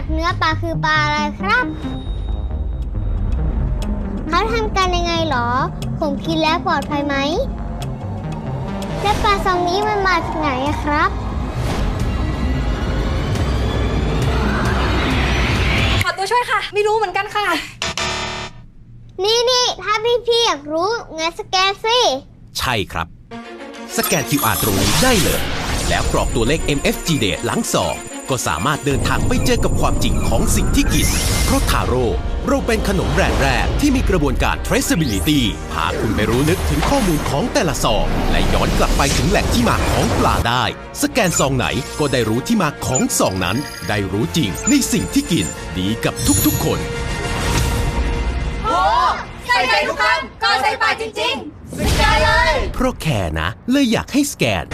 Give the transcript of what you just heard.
ตีนจากเนื้อปลาคือปลาอะไรครับเขาทำกันยังไงหรอ ผมกินแล้วปลอดภัยไหม และปลาซองนี้มันมาจากไหนอะครับ ขอตัวช่วยค่ะ ไม่รู้เหมือนกันค่ะ นี่นี่ถ้าพี่พี่ๆอยากรู้งั้นสแกนสิ ใช่ครับ สแกน QR ตรงนี้ได้เลย แล้วกรอกตัวเลข MFG Date หลังสอง ก็สามารถเดินทางไปเจอกับความจริงของสิ่งที่กินเพราะทาโร่เราเป็นขนมแบรนด์แรกที่มีกระบวนการ traceability พาคุณไปรู้ลึกถึงข้อมูลของแต่ละซอง และย้อนกลับไปถึงแหล่งที่มาของปลาได้ สแกนซองไหนก็ได้รู้ที่มาของซองนั้น ได้รู้จริงในสิ่งที่กิน ดีกับทุกๆ คนใส่ใจทุกคำก็ใส่ปากจริงๆ สแกนเลย เพราะแคร์นะ เลยอยากให้สแกน